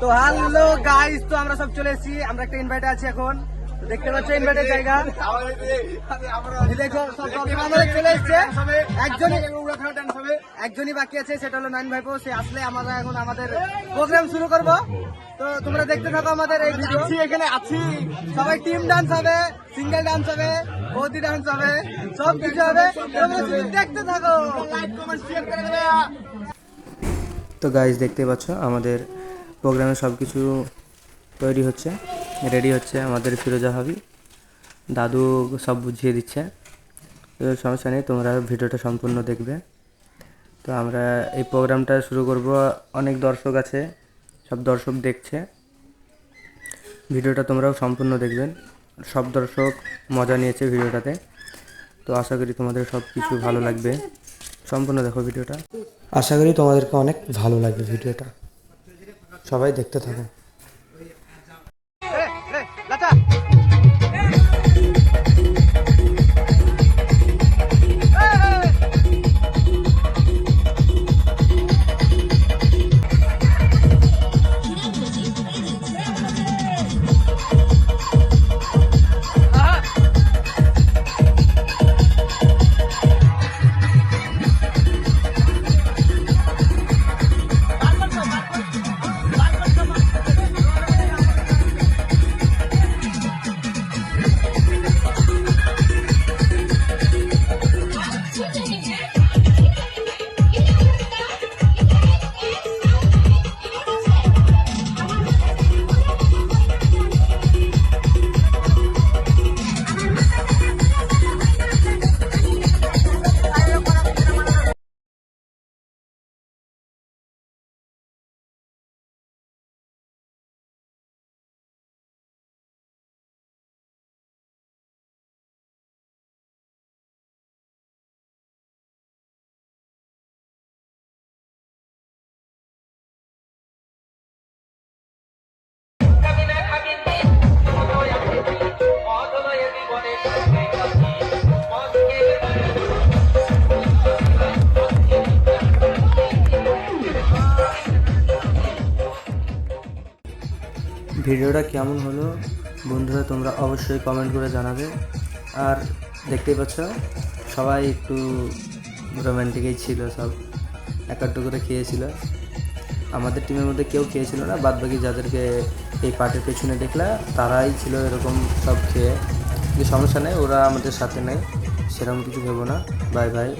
Hello guys তো আমরা সব চলে এসেছি। আমরা একটা ইনভাইটে আছি এখন। তো দেখতে পাচ্ছ ইনভাইটের জায়গা। দেখো সব আমাদের চলে এসেছে। একজনই একজনই বাকি আছে সেটা হলো নাইন ভাইপো। সে আসলে আমরা এখন আমাদের প্রোগ্রাম শুরু করব। তো তোমরা দেখতে থাকো আমাদের এই ভিডিও এখানে আছি। সবাই টিম ডান্স হবে সিঙ্গেল ডান্স হবে বৌদি ডান্স হবে সব কিছু হবে। তোমরা দেখতে থাকো। লাইক কমেন্ট শেয়ার করে দেবে। তো গাইজ দেখতে পাচ্ছ আমাদের প্রোগ্রামে সব কিছু তৈরি হচ্ছে, রেডি হচ্ছে আমাদের ফিরোজা হাবি দাদু সব বুঝিয়ে দিচ্ছে। তো সমস্যা নেই, তোমরা ভিডিওটা সম্পূর্ণ দেখবে। তো আমরা এই প্রোগ্রামটা শুরু করব। অনেক দর্শক আছে, সব দর্শক দেখছে। ভিডিওটা তোমরাও সম্পূর্ণ দেখবেন। সব দর্শক মজা নিয়েছে ভিডিওটাতে। তো আশা করি তোমাদের সব কিছু ভালো লাগবে। সম্পূর্ণ দেখো ভিডিওটা। আশা করি তোমাদেরকে অনেক ভালো লাগবে ভিডিওটা। সবাই দেখতে থাকো। ভিডিওটা কেমন হলো? বন্ধুরা, তোমরা অবশ্যই কমেন্ট করে জানাবে। আর দেখতেই পাচ্ছ, সবাই একটু রোম্যান্টিকই ছিল সব। এক আধটু করে খেয়েছিল। আমাদের টিমের মধ্যে কেউ খেয়েছিল না। বাদ বাকি যাদেরকে এই পার্টির পেছনে দেখলা, তারাই ছিল এরকম সব খেয়ে। যে সমস্যা নেই ওরা আমাদের সাথে নেই সেরকম কিছু ভেবো না। Bye bye.